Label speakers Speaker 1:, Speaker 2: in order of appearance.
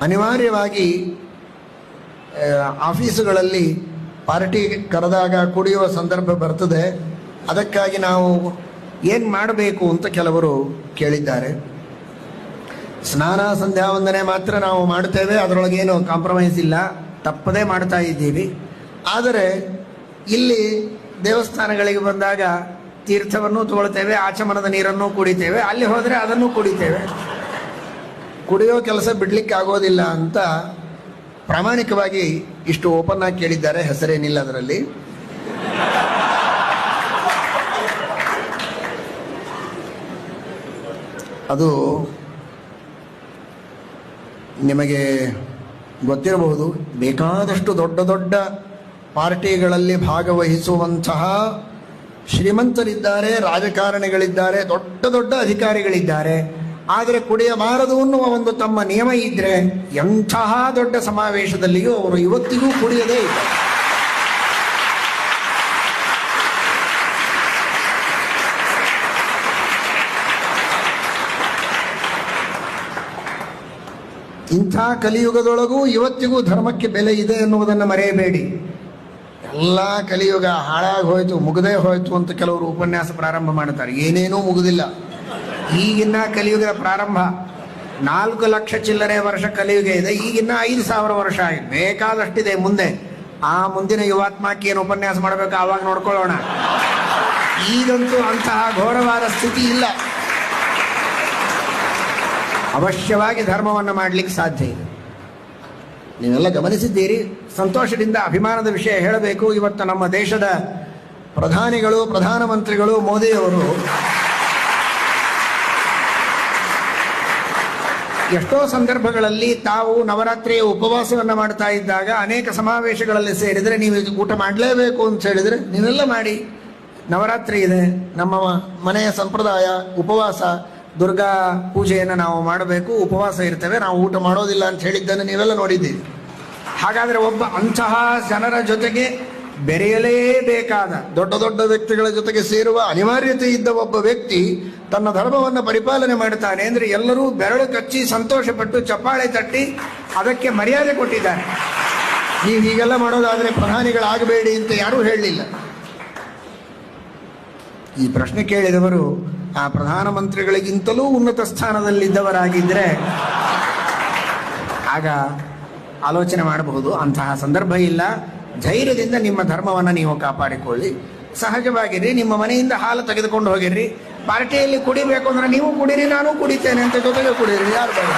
Speaker 1: ಅನಿವಾರ್ಯವಾಗಿ ಆಫೀಸುಗಳಲ್ಲಿ ಪಾರ್ಟಿ ಕರೆದಾಗ ಕುಡಿಯುವ ಸಂದರ್ಭ ಬರ್ತದೆ. ಅದಕ್ಕಾಗಿ ನಾವು ಏನು ಮಾಡಬೇಕು ಅಂತ ಕೆಲವರು ಕೇಳಿದ್ದಾರೆ. ಸ್ನಾನ, ಸಂಧ್ಯಾ, ವಂದನೆ ಮಾತ್ರ ನಾವು ಮಾಡ್ತೇವೆ ಅದರೊಳಗೇನು ಕಾಂಪ್ರಮೈಸ್ ಇಲ್ಲ. ತಪ್ಪದೇ ಮಾಡ್ತಾ ಇದ್ದೀವಿ. ಆದರೆ, ಇಲ್ಲಿ ದೇವಸ್ಥಾನಗಳಿಗೆ ಬಂದಾಗ ತೀರ್ಥವನ್ನು ತಗೊಳ್ತೇವೆ, ಆಚಮನದ ನೀರನ್ನು ಕುಡಿತೇವೆ. ಅಲ್ಲಿ ಹೋದರೆ ಅದನ್ನು ಕುಡಿತೇವೆ. ಕುಡಿಯೋ ಕೆಲಸ ಬಿಡ್ಲಿಕ್ಕೆ ಆಗೋದಿಲ್ಲ ಅಂತ ಪ್ರಾಮಾಣಿಕವಾಗಿ ಇಷ್ಟು ಓಪನ್ ಆಗಿ ಕೇಳಿದ್ದಾರೆ. ಹೆಸರೇನಿಲ್ಲ ಅದರಲ್ಲಿ. ಅದು ನಿಮಗೆ ಗೊತ್ತಿರಬಹುದು, ಬೇಕಾದಷ್ಟು ದೊಡ್ಡ ದೊಡ್ಡ ಪಾರ್ಟಿಗಳಲ್ಲಿ ಭಾಗವಹಿಸುವಂತಹ ಶ್ರೀಮಂತರಿದ್ದಾರೆ, ರಾಜಕಾರಣಿಗಳಿದ್ದಾರೆ, ದೊಡ್ಡ ದೊಡ್ಡ ಅಧಿಕಾರಿಗಳಿದ್ದಾರೆ. ಆದರೆ ಕುಡಿಯಬಾರದು ಅನ್ನುವ ಒಂದು ತಮ್ಮ ನಿಯಮ ಇದ್ರೆ ಎಂತಹ ದೊಡ್ಡ ಸಮಾವೇಶದಲ್ಲಿಯೂ ಅವರು ಇವತ್ತಿಗೂ ಕುಡಿಯದೇ ಇಲ್ಲ. ಇಂಥ ಕಲಿಯುಗದೊಳಗೂ ಇವತ್ತಿಗೂ ಧರ್ಮಕ್ಕೆ ಬೆಲೆ ಇದೆ ಎನ್ನುವುದನ್ನು ಮರೆಯಬೇಡಿ. ಎಲ್ಲ ಕಲಿಯುಗ ಹಾಳಾಗಿ ಹೋಯ್ತು, ಮುಗದೇ ಹೋಯ್ತು ಅಂತ ಕೆಲವರು ಉಪನ್ಯಾಸ ಪ್ರಾರಂಭ ಮಾಡುತ್ತಾರೆ ಏನೇನೂ ಮುಗುದಿಲ್ಲ. ಈಗಿನ್ನ ಕಲಿಯುಗದ ಪ್ರಾರಂಭ. ನಾಲ್ಕು ಲಕ್ಷ ಚಿಲ್ಲರೆ ವರ್ಷ ಕಲಿಯುಗ ಇದೆ. ಈಗಿನ್ನ ಐದು ಸಾವಿರ ವರ್ಷ ಆಗಿದೆ ಬೇಕಾದಷ್ಟಿದೆ ಮುಂದೆ. ಆ ಮುಂದಿನ ಯುವಾತ್ಮಕ್ಕೆ ಏನು ಉಪನ್ಯಾಸ ಮಾಡಬೇಕು. ಆವಾಗ ನೋಡ್ಕೊಳ್ಳೋಣ. ಈಗಂತೂ ಅಂತಹ ಘೋರವಾದ ಸ್ಥಿತಿ ಇಲ್ಲ. ಅವಶ್ಯವಾಗಿ ಧರ್ಮವನ್ನು ಮಾಡಲಿಕ್ಕೆ ಸಾಧ್ಯ ಇದೆ. ನೀವೆಲ್ಲ ಗಮನಿಸಿದ್ದೀರಿ. ಸಂತೋಷದಿಂದ ಅಭಿಮಾನದ ವಿಷಯ ಹೇಳಬೇಕು. ಇವತ್ತು ನಮ್ಮ ದೇಶದ ಪ್ರಧಾನಿಗಳು, ಪ್ರಧಾನಮಂತ್ರಿಗಳು ಮೋದಿಯವರು ಎಷ್ಟೋ ಸಂದರ್ಭಗಳಲ್ಲಿ ತಾವು ನವರಾತ್ರಿಯ ಉಪವಾಸವನ್ನು ಮಾಡ್ತಾ ಇದ್ದಾಗ ಅನೇಕ ಸಮಾವೇಶಗಳಲ್ಲಿ ಸೇರಿದರೆ ನೀವು ಇದು ಊಟ ಮಾಡಲೇಬೇಕು ಅಂತ ಹೇಳಿದರೆ, ನೀವೆಲ್ಲ ಮಾಡಿ. ನವರಾತ್ರಿ ಇದೆ, ನಮ್ಮ ಮನೆಯ ಸಂಪ್ರದಾಯ, ಉಪವಾಸ, ದುರ್ಗಾ ಪೂಜೆಯನ್ನು ನಾವು ಮಾಡಬೇಕು, ಉಪವಾಸ ಇರ್ತೇವೆ, ನಾವು ಊಟ ಮಾಡೋದಿಲ್ಲ ಅಂತ ಹೇಳಿದ್ದನ್ನು ನೀವೆಲ್ಲ ನೋಡಿದ್ದೀರಿ. ಹಾಗಾದರೆ ಒಬ್ಬ ಅಂತಹ ಜನರ ಜೊತೆಗೆ ಬೆರೆಯಲೇಬೇಕಾದ ದೊಡ್ಡ ದೊಡ್ಡ ವ್ಯಕ್ತಿಗಳ ಜೊತೆಗೆ ಸೇರುವ ಅನಿವಾರ್ಯತೆ ಇದ್ದ ಒಬ್ಬ ವ್ಯಕ್ತಿ ತನ್ನ ಧರ್ಮವನ್ನು ಪರಿಪಾಲನೆ ಮಾಡುತ್ತಾನೆ ಅಂದರೆ ಎಲ್ಲರೂ ಬೆರಳು ಕಚ್ಚಿ ಸಂತೋಷಪಟ್ಟು ಚಪ್ಪಾಳೆ ತಟ್ಟಿ ಅದಕ್ಕೆ ಮರ್ಯಾದೆ ಕೊಟ್ಟಿದ್ದಾರೆ. ನೀವು ಹೀಗೆಲ್ಲ ಮಾಡೋದಾದರೆ ಪ್ರಧಾನಿಗಳಾಗಬೇಡಿ ಅಂತ ಯಾರೂ ಹೇಳಲಿಲ್ಲ. ಈ ಪ್ರಶ್ನೆ ಕೇಳಿದವರು ಆ ಪ್ರಧಾನಮಂತ್ರಿಗಳಿಗಿಂತಲೂ ಉನ್ನತ ಸ್ಥಾನದಲ್ಲಿದ್ದವರಾಗಿದ್ದರೆ ಆಗ ಆಲೋಚನೆ ಮಾಡಬಹುದು. ಅಂತಹ ಸಂದರ್ಭ ಇಲ್ಲ. ಧೈರ್ಯದಿಂದ ನಿಮ್ಮ ಧರ್ಮವನ್ನು ನೀವು ಕಾಪಾಡಿಕೊಳ್ಳಿ. ಸಹಜವಾಗಿರಿ, ನಿಮ್ಮ ಮನೆಯಿಂದ ಹಾಲು ತೆಗೆದುಕೊಂಡು ಹೋಗಿರ್ರಿ ಪಾರ್ಟಿಯಲ್ಲಿ ಕುಡಿಬೇಕು ಅಂದ್ರೆ ನೀವು ಕುಡೀರಿ, ನಾನು ಕುಡಿತೇನೆ ಅಂತ ಜೊತೆಗೆ ಕುಡಿಯಿರಿ ಯಾರು ಬೇಡ